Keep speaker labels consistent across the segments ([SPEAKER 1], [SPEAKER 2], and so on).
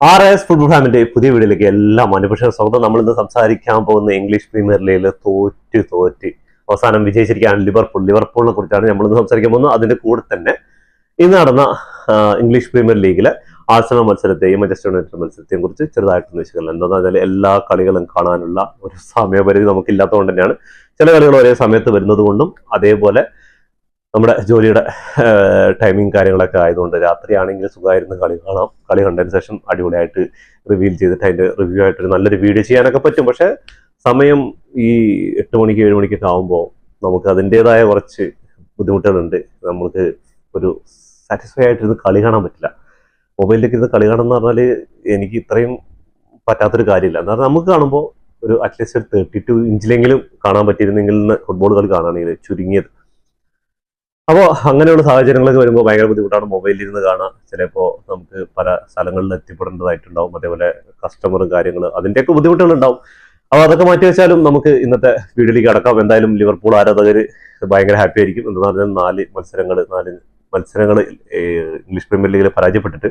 [SPEAKER 1] R S football ഫാമിന്റെ പുതിയ വീഡിയോയിലേക്ക് എല്ലാ മനുഷ്യർ സ്വന്തം നമ്മൾ ഇന്ന് സംസാരിക്കാൻ പോകുന്ന ഇംഗ്ലീഷ് പ്രീമിയർ ലീഗിൽ തോറ്റ് തോറ്റ് അവസാനം വിജയിച്ചിരിക്കുകയാണ് ലിവർപൂൾ ലിവർപൂളിനെ കുറിച്ചാണ് നമ്മൾ ഇന്ന് സംസാരിക്കാൻ പോകുന്നത്. അതിന്റെ കൂടെ തന്നെ ഇന്ന് നടന്ന ഇംഗ്ലീഷ് പ്രീമിയർ ലീഗിലെ ആഴ്സണൽ മത്സരത്തെയും മാഞ്ചസ്റ്റർ യുണൈറ്റഡ് മത്സരത്തെയും കുറിച്ച് ചെറുതായിട്ട് വിശകലനം. എന്താണെന്ന് വെച്ചാൽ എല്ലാ കളികളും കാണാനുള്ള ഒരു സമയപരിധി നമുക്കില്ലാത്തതുകൊണ്ട് തന്നെയാണ്. ചില കളികൾ ഒരേ സമയത്ത് വരുന്നത് കൊണ്ടും അതേപോലെ നമ്മുടെ ജോലിയുടെ ടൈമിങ് കാര്യങ്ങളൊക്കെ ആയതുകൊണ്ട് രാത്രിയാണെങ്കിൽ സുഖമായിരുന്നു. കളി കാണാം. കളി കണ്ടതിന് ശേഷം അടിപൊളിയായിട്ട് റിവ്യൂ ചെയ്തിട്ട് അതിന്റെ റിവ്യൂ ആയിട്ടൊരു നല്ലൊരു വീഡിയോ ചെയ്യാനൊക്കെ പറ്റും. പക്ഷേ സമയം ഈ എട്ട് മണിക്ക് ഏഴ് മണിക്കൊക്കെ ആകുമ്പോൾ നമുക്ക് അതിന്റെതായ കുറച്ച് ബുദ്ധിമുട്ടുകളുണ്ട്. നമുക്ക് ഒരു സാറ്റിസ്ഫൈ ആയിട്ടിരുന്ന് കളി കാണാൻ പറ്റില്ല. മൊബൈലിലേക്ക് ഇരുന്ന് കളി എന്ന് പറഞ്ഞാൽ എനിക്ക് ഇത്രയും പറ്റാത്തൊരു കാര്യമില്ല. എന്നാൽ നമുക്ക് കാണുമ്പോൾ ഒരു അറ്റ്ലീസ്റ്റ് ഒരു തേർട്ടി ടു ഇഞ്ചിലെങ്കിലും കാണാൻ പറ്റിയിരുന്നെങ്കിൽ ഫുട്ബോൾ കളി കാണാണെങ്കിൽ ചുരുങ്ങിയത് അപ്പോൾ അങ്ങനെയുള്ള സാഹചര്യങ്ങളൊക്കെ വരുമ്പോൾ ഭയങ്കര ബുദ്ധിമുട്ടാണ് മൊബൈലിൽ ഇരുന്ന് കാണാം. ചിലപ്പോൾ നമുക്ക് പല സ്ഥലങ്ങളിൽ എത്തിപ്പെടേണ്ടതായിട്ടുണ്ടാവും. അതേപോലെ കസ്റ്റമറും കാര്യങ്ങൾ അതിന്റെയൊക്കെ ബുദ്ധിമുട്ടുകൾ ഉണ്ടാവും അപ്പോൾ അതൊക്കെ മാറ്റി വെച്ചാലും നമുക്ക് ഇന്നത്തെ വീഡിയോയിലേക്ക് അടക്കാം എന്തായാലും ലിവർപൂൾ ആരാധകർ ഭയങ്കര ഹാപ്പി ആയിരിക്കും. എന്ന് പറഞ്ഞാൽ നാല് മത്സരങ്ങൾ നാല് മത്സരങ്ങൾ ഇംഗ്ലീഷ് പ്രീമിയർ ലീഗിൽ പരാജയപ്പെട്ടിട്ട്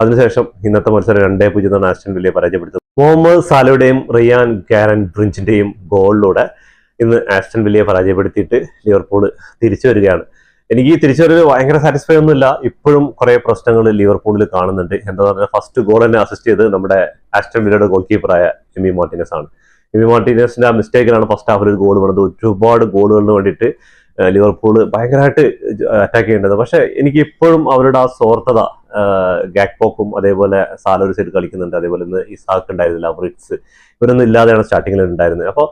[SPEAKER 1] അതിനുശേഷം ഇന്നത്തെ മത്സരം രണ്ടേ പൂജ്യം എന്നാണ് ആസ്റ്റൻ വില്ലിയെ പരാജയപ്പെടുത്തുന്നത് മുഹമ്മദ് സാലയുടെയും റിയാൻ ഗാരൻ ബ്രിഞ്ചിന്റെയും ഗോളിലൂടെ ഇന്ന് ആസ്റ്റൺ വില്ലിയെ പരാജയപ്പെടുത്തിയിട്ട് ലിവർപൂൾ തിരിച്ചു വരികയാണ്. എനിക്ക് തിരിച്ചു വരവ് ഭയങ്കര സാറ്റിസ്ഫൈ ഒന്നുമില്ല. ഇപ്പോഴും കുറെ പ്രശ്നങ്ങൾ ലിവർപൂളിൽ കാണുന്നുണ്ട്. എന്താ പറഞ്ഞാൽ ഫസ്റ്റ് ഗോൾ തന്നെ അസിസ്റ്റ് ചെയ്ത് നമ്മുടെ ആസ്റ്റൺ വില്ലയുടെ ഗോൾ കീപ്പറായ എമി മാർട്ടിനസ് ആണ്. എമി മാർട്ടിനസിന്റെ ആ മിസ്റ്റേക്കിലാണ് ഫസ്റ്റ് ഹാഫിൽ ഒരു ഗോൾ വന്നത്. ഒരുപാട് ഗോളുകളിന് വേണ്ടിയിട്ട് ലിവർപൂൾ ഭയങ്കരമായിട്ട് അറ്റാക്ക് ചെയ്യേണ്ടത്. പക്ഷെ എനിക്ക് ഇപ്പോഴും അവരുടെ ആ സോർത്തത ഗാക്പോക്കും അതേപോലെ സാലറി സൈഡ് കളിക്കുന്നുണ്ട്. അതേപോലെ ഇന്ന് ഇസാക്ക് ഉണ്ടായിരുന്നില്ല ബ്രിക്സ് ഇവരൊന്നും ഇല്ലാതെയാണ് സ്റ്റാർട്ടിങ്ങിൽ ഉണ്ടായിരുന്നത്. അപ്പോൾ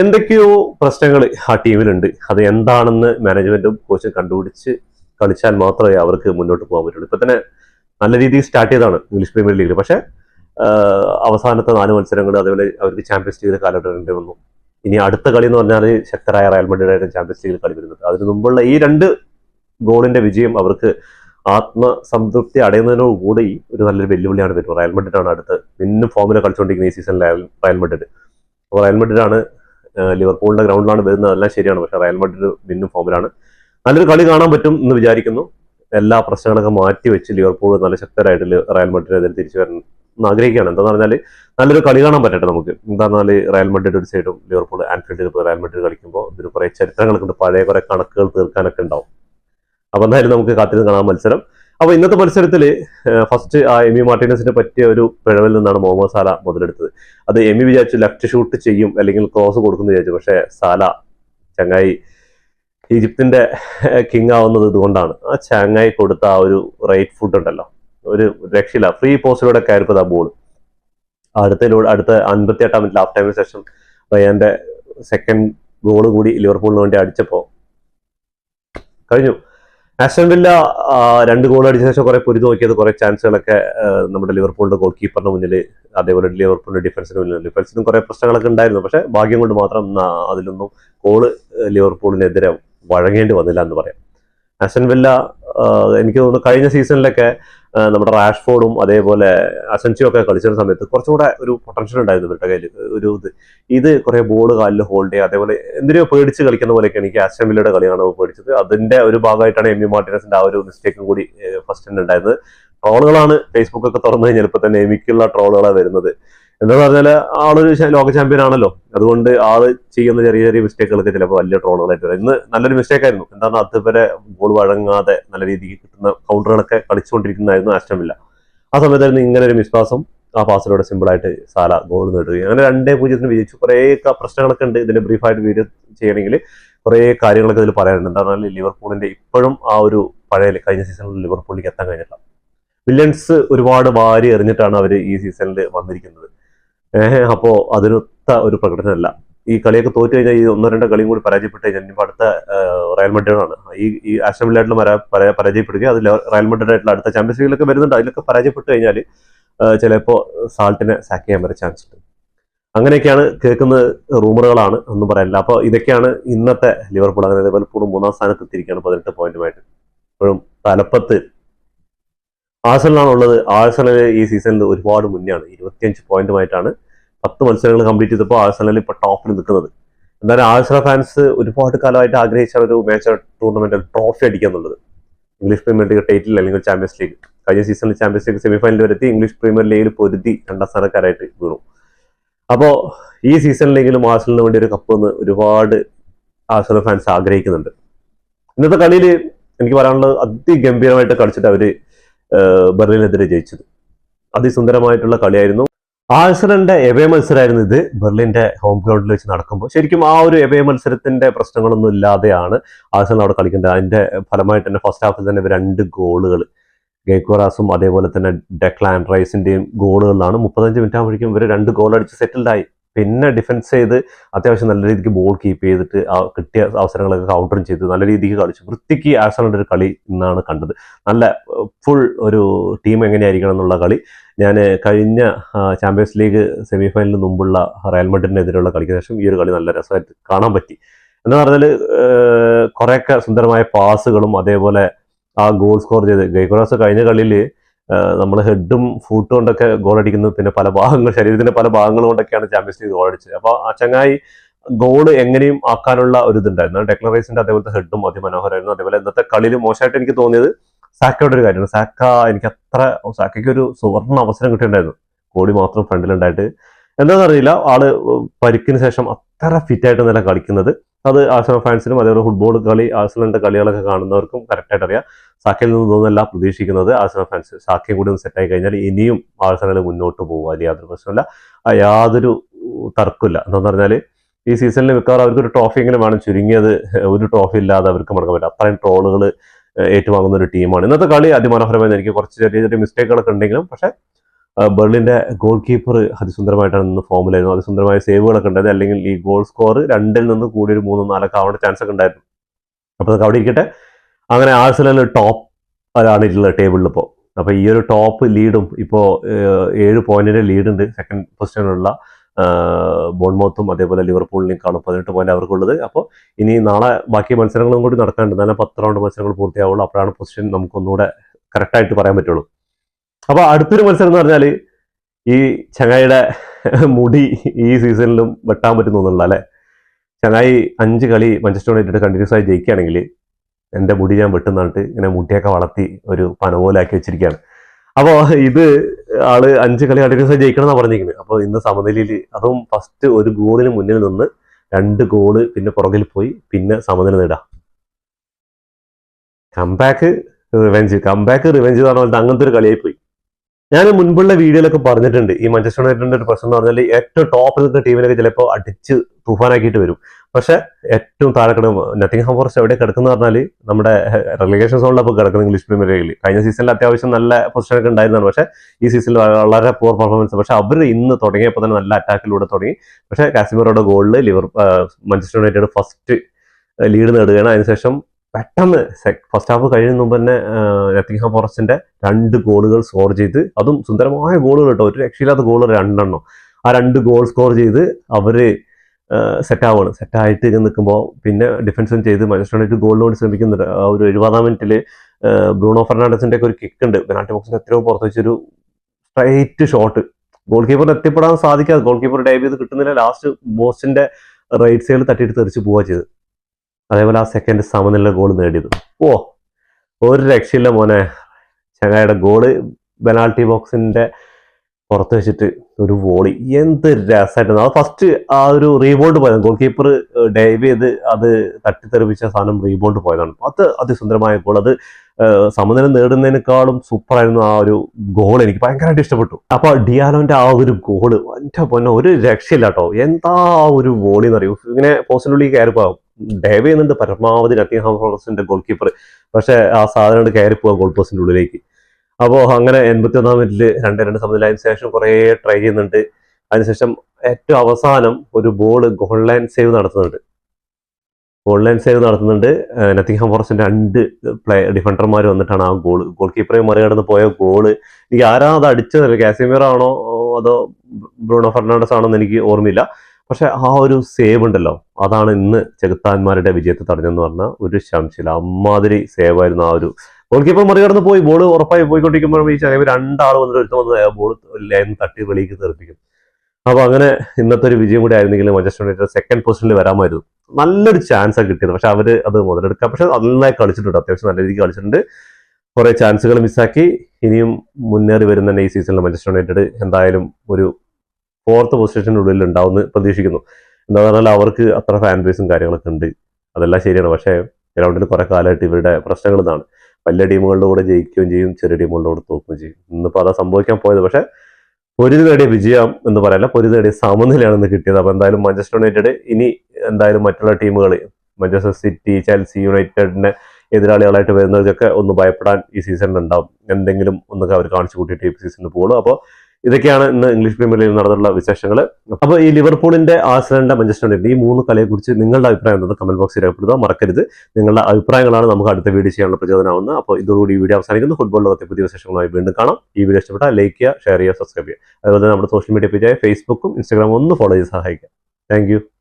[SPEAKER 1] എന്തൊക്കെയോ പ്രശ്നങ്ങൾ ആ ടീമിലുണ്ട്. അത് എന്താണെന്ന് മാനേജ്മെന്റും കോച്ചും കണ്ടുപിടിച്ച് കളിച്ചാൽ മാത്രമേ അവർക്ക് മുന്നോട്ട് പോകാൻ പറ്റുള്ളൂ. ഇപ്പൊ തന്നെ നല്ല രീതിയിൽ സ്റ്റാർട്ട് ചെയ്തതാണ് ഇംഗ്ലീഷ് പ്രീമിയർ ലീഗിൽ പക്ഷെ അവസാനത്തെ നാല് മത്സരങ്ങൾ അതേപോലെ അവർക്ക് ചാമ്പ്യൻസ് ലീഗിൽ കാലഘട്ടം വന്നു. ഇനി അടുത്ത കളി എന്ന് പറഞ്ഞാൽ ശക്തരായ റയൽ മഡ്രിഡായിട്ട് ചാമ്പ്യൻസ് ലീഗിൽ കളി വരുന്നത് അതിന് മുമ്പുള്ള ഈ രണ്ട് ഗോളിന്റെ വിജയം അവർക്ക് ആത്മസംതൃപ്തി അടയുന്നതിനോടുകൂടി ഒരു നല്ലൊരു വെല്ലുവിളിയാണ് വരുന്നത്. റയൽ മഡ്രിഡാണ് അടുത്ത് ഇന്നും ഫോമിൽ കളിച്ചുകൊണ്ടിരിക്കുന്ന ഈ സീസണിൽ റയൽ മഡ്രിഡ്. അപ്പോൾ റയൽ മഡ്രിഡാണ് ലിവർപൂളിന്റെ ഗ്രൗണ്ടിലാണ് വരുന്നത്. എല്ലാം ശരിയാണ്. പക്ഷെ റയൽ മഡ്രിഡ് ഇന്നും ഫോമിലാണ്. നല്ലൊരു കളി കാണാൻ പറ്റും എന്ന് വിചാരിക്കുന്നു. എല്ലാ പ്രശ്നങ്ങളൊക്കെ മാറ്റി വെച്ച് ലിവർപൂൾ നല്ല ശക്തരായിട്ട് റയൽ മഡ്രിഡ് അതിൽ തിരിച്ചു വരണം എന്ന് ആഗ്രഹിക്കുകയാണ്. എന്താന്ന് പറഞ്ഞാൽ നല്ലൊരു കളി കാണാൻ പറ്റട്ടെ നമുക്ക്. എന്താണെന്നാൽ റയൽ മഡ്രിഡ് ഒരു സൈഡും ലിവർപൂൾ ആൻഫീൽഡിൽ ഇപ്പോൾ റയൽ മഡ്രിഡ് കളിക്കുമ്പോൾ ഇതിന് കുറേ ചരിത്രങ്ങളൊക്കെ ഉണ്ട്. പഴയ കുറേ കണക്കുകൾ തീർക്കാനൊക്കെ ഉണ്ടാവും. അപ്പോൾ എന്തായാലും നമുക്ക് കാത്തിരുന്ന് കാണാം മത്സരം. അപ്പോൾ ഇന്നത്തെ മത്സരത്തിൽ ഫസ്റ്റ് ആ എമി മാർട്ടിനസിന് പറ്റിയ ഒരു പിഴവിൽ നിന്നാണ് മുഹമ്മദ് സാല മുതലെടുത്തത്. അത് എമി വിചാരിച്ചു ലെഫ്റ്റ് ഷൂട്ട് ചെയ്യും അല്ലെങ്കിൽ ക്രോസ് കൊടുക്കുന്നു വിചാരിച്ചു. പക്ഷേ സാല ചങ്ങായി ഈജിപ്തിന്റെ കിങ് ആവുന്നത് ഇതുകൊണ്ടാണ്. ആ ചങ്ങായി കൊടുത്ത ആ ഒരു റൈറ്റ് ഫുഡ് ഉണ്ടല്ലോ. ഒരു രക്ഷയില്ല. ഫ്രീ പോസ്റ്റിലൂടെ കയറിപ്പത് ആ ബോൾ അടുത്തയിലൂടെ അടുത്ത അൻപത്തി എട്ടാം മിനിറ്റ് ഹാഫ് ടൈമിന് ശേഷം റയാന്റെ സെക്കൻഡ് ഗോൾ കൂടി ലിവർപൂളിന് വേണ്ടി അടിച്ചപ്പോൾ കഴിഞ്ഞു. ആസ്റ്റൺ രണ്ട് ഗോൾ അടിച്ച ശേഷം കുറെ പൊരുതി നോക്കിയത് കുറെ ചാൻസുകളൊക്കെ നമ്മുടെ ലിവർപൂളിന്റെ ഗോൾ കീപ്പറിന് മുന്നിൽ അതേപോലെ ലിവർപൂളിന്റെ ഡിഫൻസിന് മുന്നിൽ ഡിഫൻസിനും കുറെ പ്രശ്നങ്ങളൊക്കെ ഉണ്ടായിരുന്നു. പക്ഷെ ഭാഗ്യം കൊണ്ട് മാത്രം അതിലൊന്നും ഗോൾ ലിവർപൂളിനെതിരെ വഴങ്ങേണ്ടി വന്നില്ല എന്ന് പറയാം. ആസ്റ്റൺ വില്ല എനിക്ക് തോന്നുന്നു കഴിഞ്ഞ സീസണിലൊക്കെ നമ്മുടെ റാഷ്ഫോർഡും അതേപോലെ അസൻസിയും ഒക്കെ കളിച്ചിരുന്ന സമയത്ത് കുറച്ചുകൂടെ ഒരു പൊട്ടൻഷ്യൽ ഉണ്ടായിരുന്നു ഇവരുടെ കയ്യിൽ ഒരു ഇത്. ഇത് കുറേ ബോൾ കാലിൽ ഹോൾഡ് ചെയ്യുക അതേപോലെ എന്തിനോ പേടിച്ച് കളിക്കുന്ന പോലെയൊക്കെ എനിക്ക് ആസ്റ്റൺ വില്ലയുടെ കളിയാണ് പേടിച്ചത്. അതിന്റെ ഒരു ഭാഗമായിട്ടാണ് എം വി മാർട്ടിനസിന്റെ ആ ഒരു മിസ്റ്റേക്കും കൂടി ഫസ്റ്റ് ഉണ്ടായിരുന്നത് ട്രോളുകളാണ് ഫേസ്ബുക്കൊക്കെ തുറന്നു കഴിഞ്ഞാൽ ഇപ്പൊ തന്നെ എമിക്കുള്ള ട്രോളുകളാണ് വരുന്നത്. എന്താന്ന് പറഞ്ഞാൽ ആളൊരു ലോക ചാമ്പ്യൻ ആണല്ലോ. അതുകൊണ്ട് ആൾ ചെയ്യുന്ന ചെറിയ ചെറിയ മിസ്റ്റേക്കുകളൊക്കെ ചിലപ്പോൾ വലിയ ട്രോളുകളായിട്ട് വരും. ഇന്ന് നല്ലൊരു മിസ്റ്റേക്ക് ആയിരുന്നു. എന്താണ് അതുവരെ ഗോൾ വഴങ്ങാതെ നല്ല രീതിക്ക് കിട്ടുന്ന കൗണ്ടറുകളൊക്കെ കളിച്ചുകൊണ്ടിരിക്കുന്നതായിരുന്നു ആസ്റ്റമില്ല ആ സമയത്തായിരുന്നു ഇങ്ങനെ ഒരു മിസ്വാസം ആ പാസിലൂടെ സിമ്പിൾ ആയിട്ട് സാല ഗോൾ നേടുകയും. അങ്ങനെ രണ്ടേ പൂജ്യത്തിന് വിജയിച്ചു. കുറേയൊക്കെ പ്രശ്നങ്ങളൊക്കെ ഉണ്ട്. ഇതിന്റെ ബ്രീഫായിട്ട് വീഡിയോ ചെയ്യണമെങ്കിൽ കുറേ കാര്യങ്ങളൊക്കെ ഇതിൽ പറയാനുണ്ട്. എന്താ പറഞ്ഞാൽ ലിവർപൂളിന്റെ ഇപ്പോഴും ആ ഒരു പഴയ കഴിഞ്ഞ സീസണിൽ ലിവർപൂളിലേക്ക് എത്താൻ കഴിഞ്ഞില്ല വില്യൻസ് ഒരുപാട് വാരി എറിഞ്ഞിട്ടാണ് അവർ ഈ സീസണിൽ വന്നിരിക്കുന്നത്. ഏഹ് അപ്പോ അതിനൊത്ത ഒരു പ്രകടനമല്ല. ഈ കളിയൊക്കെ തോറ്റു കഴിഞ്ഞാൽ ഈ ഒന്നോ രണ്ടോ കളിയും കൂടി പരാജയപ്പെട്ട് കഴിഞ്ഞാൽ അടുത്ത റയൽ മഡ്രിഡാണ്. ഈ ഈ ആശ്രമിലായിട്ടുള്ള വില്ലായിട്ടുള്ള മര- പരാ- പരാജയപ്പെടുകയും അതിൽ റയൽ മഡ്രിഡായിട്ടുള്ള അടുത്ത ചാമ്പ്യൻസ് ലീഗിലൊക്കെ വരുന്നുണ്ട്. അതിലൊക്കെ പരാജയപ്പെട്ട് കഴിഞ്ഞാൽ ചിലപ്പോൾ സാൾട്ടിനെ സാക്ക് ചെയ്യാൻ വരെ ചാൻസ് ഉണ്ട്. അങ്ങനെയൊക്കെയാണ് കേൾക്കുന്ന റൂമറുകളാണ് എന്ന് പറയാനില്ല. അപ്പോൾ ഇതൊക്കെയാണ് ഇന്നത്തെ ലിവർപൂൾ. അങ്ങനെ ലിവർപൂൾ മൂന്നാം സ്ഥാനത്ത് എത്തിയിരിക്കുകയാണ് പതിനെട്ട് പോയിന്റുമായിട്ട് ഇപ്പോഴും തലപ്പത്ത് ആഴ്സണലാണ് ഉള്ളത് ആഴ്സണൽ ഈ സീസണിൽ ഒരുപാട് മുന്നെയാണ്. ഇരുപത്തിയഞ്ച് പോയിന്റുമായിട്ടാണ് പത്ത് മത്സരങ്ങൾ കംപ്ലീറ്റ് ചെയ്തപ്പോൾ ആഴ്സണൽ ഇപ്പോൾ ടോപ്പിൽ നിൽക്കുന്നത്. എന്തായാലും ആഴ്സണൽ ഫാൻസ് ഒരുപാട് കാലമായിട്ട് ആഗ്രഹിച്ച ഒരു മേജർ ടൂർണമെന്റിൽ ട്രോഫി അടിക്കുക എന്നുള്ളത് ഇംഗ്ലീഷ് പ്രീമിയർ ലീഗ് ടൈറ്റിൽ അല്ലെങ്കിൽ ചാമ്പ്യൻസ് ലീഗ്. കഴിഞ്ഞ സീസണിൽ ചാമ്പ്യൻസ് ലീഗ് സെമിഫൈനലിൽ വരെത്തി ഇംഗ്ലീഷ് പ്രീമിയർ ലീഗിൽ പൊരുതി രണ്ടാം സ്ഥാനക്കാരായിട്ട് വീണു. അപ്പോൾ ഈ സീസണിലെങ്കിലും ആഴ്സണലിന് വേണ്ടി ഒരു കപ്പ് എന്ന് ഒരുപാട് ആഴ്സണൽ ഫാൻസ് ആഗ്രഹിക്കുന്നുണ്ട്. ഇന്നത്തെ കളിയിൽ എനിക്ക് പറയാനുള്ളത് അതിഗംഭീരമായിട്ട് കളിച്ചിട്ട് അവർ ബെർലിനെതിരെ ജയിച്ചത്. അതിസുന്ദരമായിട്ടുള്ള കളിയായിരുന്നു. ആഴ്സണലിന്റെ എവേ മത്സരമായിരുന്നു ഇത് ബെർലിന്റെ ഹോം ഗ്രൗണ്ടിൽ വെച്ച് നടക്കുമ്പോൾ. ശരിക്കും ആ ഒരു എവേ മത്സരത്തിന്റെ പ്രശ്നങ്ങളൊന്നും ഇല്ലാതെയാണ് ആഴ്സണൽ അവിടെ കളിക്കുന്നത്. അതിന്റെ ഫലമായിട്ട് തന്നെ ഫസ്റ്റ് ഹാഫിൽ തന്നെ രണ്ട് ഗോളുകൾ ഗേക്കോറാസും അതേപോലെ തന്നെ ഡെക്ലാൻ റൈസിന്റെയും ഗോളുകളിലാണ്. മുപ്പത്തഞ്ച് മിനിറ്റ് ആകുമ്പോഴേക്കും ഇവർ രണ്ട് ഗോൾ അടിച്ച് സെറ്റിൽഡ് ആയി. പിന്നെ ഡിഫൻസ് ചെയ്ത് അത്യാവശ്യം നല്ല രീതിക്ക് ബോൾ കീപ്പ് ചെയ്തിട്ട് കിട്ടിയ അവസരങ്ങളൊക്കെ കൗണ്ടറും ചെയ്ത് നല്ല രീതിക്ക് കളിച്ചു വൃത്തിക്ക് ആഴ്സണലിന്റെ ഒരു കളി ഇന്നാണ് കണ്ടത് നല്ല ഫുൾ ഒരു ടീം എങ്ങനെയായിരിക്കണം എന്നുള്ള കളി ഞാൻ കഴിഞ്ഞ ചാമ്പ്യൻസ് ലീഗ് സെമി ഫൈനലിന് മുമ്പുള്ള റയൽ മഡ്രിഡിനെതിരെയുള്ള കളിക്ക് ശേഷം ഈ ഒരു കളി നല്ല രസമായിട്ട് കാണാൻ പറ്റി എന്ന് പറഞ്ഞാൽ കുറേയൊക്കെ സുന്ദരമായ പാസുകളും അതേപോലെ ആ ഗോൾ സ്കോർ ചെയ്ത് ഗൈക്കോറാസ് കഴിഞ്ഞ കളിയിൽ നമ്മൾ ഹെഡും ഫൂട്ടും കൊണ്ടൊക്കെ ഗോൾ അടിക്കുന്നത് പിന്നെ പല ഭാഗങ്ങൾ ശരീരത്തിന്റെ പല ഭാഗങ്ങൾ കൊണ്ടൊക്കെയാണ് ചാമ്പ്യൻസ് ലീഗ് ഗോൾ അടിച്ചത്. അപ്പോൾ ആ ചങ്ങായി ഗോൾ എങ്ങനെയും ആക്കാനുള്ള ഒരു ഇതുണ്ടായിരുന്നു. ഡെക്ലറേഷന്റെ അതേപോലത്തെ ഹെഡും അതിമനോഹരമായിരുന്നു അതേപോലെ ഇന്നത്തെ കളിയിൽ മോശമായിട്ട് എനിക്ക് തോന്നിയത് സാക്കയുടെ ഒരു കാര്യമാണ്. സാക്ക എനിക്ക് അത്ര സാക്കയ്ക്ക് ഒരു സുവർണ അവസരം കിട്ടിയിട്ടുണ്ടായിരുന്നു. കോടി മാത്രം ഫ്രണ്ടിലുണ്ടായിട്ട് എന്താണെന്ന് അറിയില്ല. ആൾ പരിക്കിന് ശേഷം അത്ര ഫിറ്റായിട്ട് നില കളിക്കുന്നത്. അത് ആഴ്സണൽ ഫാൻസിനും അതേപോലെ ഫുട്ബോൾ കളി ആഴ്സണലിന്റെ കളികളൊക്കെ കാണുന്നവർക്കും കറക്റ്റായിട്ട് അറിയാം. സാക്കയിൽ നിന്ന് തോന്നുന്നല്ല പ്രതീക്ഷിക്കുന്നത് ആഴ്സണൽ ഫാൻസ് സാക്കയും കൂടി ഒന്ന് സെറ്റായി കഴിഞ്ഞാൽ ഇനിയും ആഴ്സണൽ മുന്നോട്ട് പോകും അതിൽ യാതൊരു പ്രശ്നമില്ല യാതൊരു തർക്കമില്ല എന്താണെന്ന് പറഞ്ഞാൽ ഈ സീസണിൽ മിക്കവാറും അവർക്ക് ഒരു ട്രോഫി എങ്കിലും വേണം. ചുരുങ്ങിയത് ഒരു ട്രോഫി ഇല്ലാതെ അവർക്ക് മടക്കാൻ പറ്റില്ല. അത്രയും ട്രോളുകൾ ഏറ്റുവാങ്ങുന്ന ഒരു ടീമാണ് ഇന്നത്തെ കളി അതിമനോഹരമായി എനിക്ക് കുറച്ച് ചെറിയ ചെറിയ മിസ്റ്റേക്കുകളൊക്കെ ഉണ്ടെങ്കിലും പക്ഷേ ആ, ബെർലിന്റെ ഗോൾ കീപ്പർ അതിസുന്ദരമായിട്ടാണ് ഇന്ന് ഫോമിലായിരുന്നു അതിസുന്ദരമായ സേവുകളൊക്കെ ഉണ്ടായത് അല്ലെങ്കിൽ ഈ ഗോൾ സ്കോർ രണ്ടിൽ നിന്ന് കൂടി ഒരു മൂന്നോ നാലൊക്കെ ആവേണ്ട ചാൻസ് ഒക്കെ ഉണ്ടായിരുന്നു. അപ്പോൾ അതൊക്കെ അവിടെ ഇരിക്കട്ടെ. അങ്ങനെ ആഴ്സണൽ ടോപ്പ് ആണ് ടേബിളിൽ ഇപ്പോൾ അപ്പോൾ ഈ ഒരു ടോപ്പ് ലീഡും ഇപ്പോൾ ഏഴ് പോയിന്റിന്റെ ലീഡ് ഉണ്ട്. സെക്കൻഡ് പൊസിഷനിലുള്ള ബോൺമൗത്തും അതേപോലെ ലിവർപൂളിനേക്കാളും പതിനെട്ട് പോയിന്റ് അവർക്കുള്ളത്. അപ്പോൾ ഇനി നാളെ ബാക്കി മത്സരങ്ങളും കൂടി നടക്കാനുണ്ട്. എന്നാലും പത്ത് റൗണ്ട് മത്സരങ്ങൾ പൂർത്തിയാവുള്ളൂ. അപ്പോഴാണ് പൊസിഷൻ നമുക്കൊന്നുകൂടെ കറക്റ്റായിട്ട് പറയാൻ പറ്റുള്ളൂ. അപ്പോൾ അടുത്തൊരു മത്സരം എന്ന് പറഞ്ഞാൽ ഈ ചങ്ങായിയുടെ മുടി ഈ സീസണിലും വെട്ടാൻ പറ്റുന്നില്ല അല്ലേ? ചങ്ങായി അഞ്ച് കളി മഞ്ചസ്റ്റർ യുണൈറ്റഡ് കണ്ടിന്യൂസ് ആയി ജയിക്കുകയാണെങ്കിൽ എന്റെ മുടി ഞാൻ വെട്ടുന്നിട്ട് ഇങ്ങനെ മുടിയൊക്കെ വളർത്തി ഒരു പനപോലാക്കി വെച്ചിരിക്കുകയാണ്. അപ്പോൾ ഇത് ആൾ അഞ്ച് കളി കണ്ടിന്യൂസ് ആയി ജയിക്കണം എന്നാണ് പറഞ്ഞിരിക്കുന്നത് അപ്പോൾ ഇന്ന് സമനിലയിൽ അതും ഫസ്റ്റ് ഒരു ഗോളിന് മുന്നിൽ നിന്ന് രണ്ട് ഗോൾ പിന്നെ പുറകിൽ പോയി പിന്നെ സമനില നേടാം. കംബാക്ക് റിവെഞ്ച് കംബാക്ക് റിവെഞ്ച് എന്ന് പറഞ്ഞാൽ അങ്ങനത്തെ ഒരു കളിയായി പോയി. ഞാൻ മുൻപുള്ള വീഡിയോയിലൊക്കെ പറഞ്ഞിട്ടുണ്ട്. ഈ മഞ്ചസ്റ്റർ യുണൈറ്റഡിന്റെ ഒരു പ്രശ്നം എന്ന് പറഞ്ഞാൽ ഏറ്റവും ടോപ്പിൽ നിൽക്കുന്ന ടീമിനൊക്കെ ചിലപ്പോൾ അടിച്ച് തൂഫാനാക്കിയിട്ട് വരും. പക്ഷെ ഏറ്റവും താഴെ കിടക്കും നത്തിങ്ഹാം ഫോറസ്റ്റ് എവിടെ കിടക്കുന്ന പറഞ്ഞാൽ നമ്മുടെ റെലിഗേഷൻ സോണിലപ്പോൾ കിടക്കുന്നത് ഇംഗ്ലീഷ് പ്രീമിയർ ലീഗിൽ കഴിഞ്ഞ സീസണിൽ അത്യാവശ്യം നല്ല പൊസിഷനൊക്കെ ഉണ്ടായിരുന്നതാണ്. പക്ഷേ ഈ സീസണിൽ വളരെ പൂർ പെർഫോമൻസ് പക്ഷെ അവർ ഇന്ന് തുടങ്ങിയപ്പോൾ തന്നെ നല്ല അറ്റാക്കിലൂടെ തുടങ്ങി. പക്ഷേ കാസിമറോയുടെ ഗോളിൽ ലിവർ മഞ്ചസ്റ്റർ യുണൈറ്റഡ് ഫസ്റ്റ് ലീഡ് നേടുകയാണ്. അതിനുശേഷം പെട്ടെന്ന് ഫസ്റ്റ് ഹാഫ് കഴിയുന്ന മുമ്പ് തന്നെ നത്തിങ്ഹാം ഫോറസ്റ്റിന്റെ രണ്ട് ഗോളുകൾ സ്കോർ ചെയ്ത് അതും സുന്ദരമായ ഗോളുകൾ കേട്ടോ. ഒരു രക്ഷയില്ലാത്ത ഗോൾ രണ്ടെണ്ണം. ആ രണ്ട് ഗോൾ സ്കോർ ചെയ്ത് അവർ സെറ്റാവാണ് സെറ്റായിട്ട് ഇങ്ങനെ നിൽക്കുമ്പോൾ പിന്നെ ഡിഫൻസും ചെയ്ത് മാഞ്ചസ്റ്റർ യുണൈറ്റഡ് ഗോളിന് വേണ്ടി ശ്രമിക്കുന്നുണ്ട്. ആ ഒരു എഴുപതാം മിനിറ്റിൽ ബ്രൂണോ ഫെർണാണ്ടസിന്റെ ഒക്കെ ഒരു കിക്ക് ഉണ്ട്. പെനാൾട്ടി ബോക്സിന്റെ എത്രയോ പുറത്ത് വെച്ചൊരു സ്ട്രൈറ്റ് ഷോട്ട് ഗോൾ കീപ്പറിന് എത്തിപ്പെടാൻ സാധിക്കാതെ ഗോൾ കീപ്പർ ഡൈവ് ചെയ്ത് കിട്ടുന്നില്ല. ലാസ്റ്റ് ബോസിന്റെ റൈറ്റ് സൈഡിൽ തട്ടിയിട്ട് തെറിച്ച് പോവുക ചെയ്ത് അതേപോലെ ആ സെക്കൻഡ് സമനില ഗോൾ നേടിയത്. ഓ ഒരു രക്ഷയില്ല മോനെ. ചങ്ങായുടെ ഗോൾ പെനാൾട്ടി ബോക്സിന്റെ പുറത്ത് വെച്ചിട്ട് ഒരു വോളി എന്ത് രസമായിട്ടാണ് അത് ഫസ്റ്റ് ആ ഒരു റീബോണ്ട് പോയതാണ്. ഗോൾ കീപ്പർ ഡൈവ് ചെയ്ത് അത് തട്ടിത്തെറിപ്പിച്ച സാധനം റീബോണ്ട് പോയതാണ്. അത് അതിസുന്ദരമായ ഗോൾ അത് സമനില നേടുന്നതിനേക്കാളും സൂപ്പറായിരുന്നു ആ ഒരു ഗോൾ എനിക്ക് ഭയങ്കരമായിട്ട് ഇഷ്ടപ്പെട്ടു. അപ്പൊ ഡിയാലോന്റെ ആ ഒരു ഗോൾ എന്റെ പൊന്നെ ഒരു രക്ഷയില്ല കേട്ടോ. എന്താ ആ ഒരു വോളി എന്നറിയൂ? ഇങ്ങനെ പോസ്റ്റിനുള്ളിൽ കയറിപ്പോകും. പോകാം ഡൈവ് ചെയ്യുന്നുണ്ട് പരമാവധി നട്ടിംഗ്ഹാം ഫോറസ്റ്റിന്റെ ഗോൾ കീപ്പർ പക്ഷെ ആ സാധനം കയറി പോവാ ഗോൾ പോസ്റ്റിന്റെ ഉള്ളിലേക്ക്. അപ്പോൾ അങ്ങനെ എൺപത്തി ഒന്നാം മിനിറ്റിൽ രണ്ട് രണ്ട് സമനില അതിന് ശേഷം കുറേ ട്രൈ ചെയ്യുന്നുണ്ട്. അതിനുശേഷം ഏറ്റവും അവസാനം ഒരു ബോൾ ഗോൾ ലൈൻ സേവ് നടത്തുന്നുണ്ട്. ഗോൾ ലൈൻ സേവ് നടത്തുന്നുണ്ട്. നത്തിഹാം ഫോറസ്റ്റിന്റെ രണ്ട് പ്ലേ ഡിഫൻഡർമാർ വന്നിട്ടാണ് ആ ഗോൾ ഗോൾ കീപ്പറെ മറികടന്ന് പോയ ഗോൾ എനിക്ക് ആരാ അത് അടിച്ചത്? കാസിമിർ ആണോ? അതോ ബ്രൂണോ ഫെർണാണ്ടസ് ആണോ എന്ന് എനിക്ക് ഓർമ്മയില്ല. പക്ഷെ ആ ഒരു സേവ് ഉണ്ടല്ലോ. അതാണ് ഇന്ന് ചെകുത്താന്മാരുടെ വിജയത്തെ തടഞ്ഞെന്ന് പറഞ്ഞാൽ ഒരു ശംശില. അമ്മാതിരി സേവ് ആയിരുന്നു ആ ഒരു ഗോൾ കീപ്പർ മറികടന്ന് പോയി. ബോൾ ഉറപ്പായി പോയിക്കൊണ്ടിരിക്കുമ്പോൾ ഈ ചെറിയ രണ്ടാൾ വന്നിട്ട് ഒരുത്തം വന്ന് ബോൾ ലൈൻ തട്ടി വെളിയിൽ തെറിപ്പിക്കും. അപ്പൊ അങ്ങനെ ഇന്നത്തെ ഒരു വിജയം കൂടി ആയിരുന്നെങ്കിൽ മഞ്ചസ്റ്റർ യുണൈറ്റഡ് സെക്കൻഡ് പൊസിഷനിൽ വരാമായിരുന്നു. നല്ലൊരു ചാൻസ് ആണ് കിട്ടിയത്. പക്ഷെ അവർ അത് മുതലെടുക്കാം പക്ഷെ നന്നായി കളിച്ചിട്ടുണ്ട്. അത്യാവശ്യം നല്ല രീതിക്ക് കളിച്ചിട്ടുണ്ട്. കുറെ ചാൻസുകൾ മിസ്സാക്കി ഇനിയും മുന്നേറി വരുന്ന ഈ സീസണിൽ മഞ്ചസ്റ്റർ യുണൈറ്റഡ് എന്തായാലും ഒരു ഫോർത്ത് പൊസിഷനുള്ളിൽ ഉണ്ടാവുമെന്ന് പ്രതീക്ഷിക്കുന്നു. എന്താ പറഞ്ഞാൽ അവർക്ക് അത്ര ഫാൻ ബേസും കാര്യങ്ങളൊക്കെ ഉണ്ട്. അതെല്ലാം ശരിയാണ്. പക്ഷേ ഗ്രൗണ്ടിൽ കുറെ കാലമായിട്ട് ഇവരുടെ പ്രശ്നങ്ങൾ ഇതാണ്. വലിയ ടീമുകളുടെ കൂടെ ജയിക്കുകയും ചെയ്യും ചെറിയ ടീമുകളുടെ കൂടെ തോക്കുകയും ചെയ്യും. ഇന്നിപ്പോൾ അതാ സംഭവിക്കാൻ പോയത്. പക്ഷേ പൊരുതി നേടിയ വിജയം എന്ന് പറയല്ല പൊരുതി നേടിയ സമനിലയാണെന്ന് കിട്ടിയത്. അപ്പോൾ എന്തായാലും മഞ്ചസ്റ്റർ യുണൈറ്റഡ് ഇനി എന്തായാലും മറ്റുള്ള ടീമുകൾ മഞ്ചസ്റ്റർ സിറ്റി ചെൽസി യുണൈറ്റഡിനെ എതിരാളികളായിട്ട് വരുന്നവർക്കൊക്കെ ഒന്ന് ഭയപ്പെടാൻ ഈ സീസണിൽ ഉണ്ടാവും. എന്തെങ്കിലും ഒന്നൊക്കെ അവർ കാണിച്ചു കൂട്ടിയിട്ട് ഈ സീസണിൽ പോകുള്ളൂ അപ്പോൾ ഇതൊക്കെയാണ് ഇന്ന് ഇംഗ്ലീഷ് പ്രീമിയർ ലീഗിൽ നടന്നുള്ള വിശേഷങ്ങൾ അപ്പോൾ ഈ ലിവർപൂളിന്റെ ആഴ്സണലിന്റെ മഞ്ചസ്റ്റർ ഈ മൂന്ന് കളിയെക്കുറിച്ച് നിങ്ങളുടെ അഭിപ്രായം എന്നത് കമന്റ് ബോക്സിൽ രേഖപ്പെടുത്തുക. മറക്കരുത്. നിങ്ങളുടെ അഭിപ്രായങ്ങളാണ് നമുക്ക് അടുത്ത വീഡിയോ ചെയ്യാനുള്ള പ്രചോദനമാവുന്നത്. അപ്പോൾ ഇതോടുകൂടി ഈ വീഡിയോ അവസാനിക്കുന്നു. ഫുട്ബോൾ ലോകത്തെ പുതിയ വിശേഷങ്ങളുമായി വീണ്ടും കാണാം. ഈ വീഡിയോ ഇഷ്ടപ്പെട്ടാൽ ലൈക്ക് ചെയ്യുക ഷെയർ ചെയ്യുക സബ്സ്ക്രൈബ് ചെയ്യുക. അതുപോലെ തന്നെ നമ്മുടെ സോഷ്യൽ മീഡിയ പേജായ ഫേസ്ബുക്കും ഇൻസ്റ്റാഗ്രാമും ഒന്ന് ഫോളോ ചെയ്ത് സഹായിക്കുക. താങ്ക്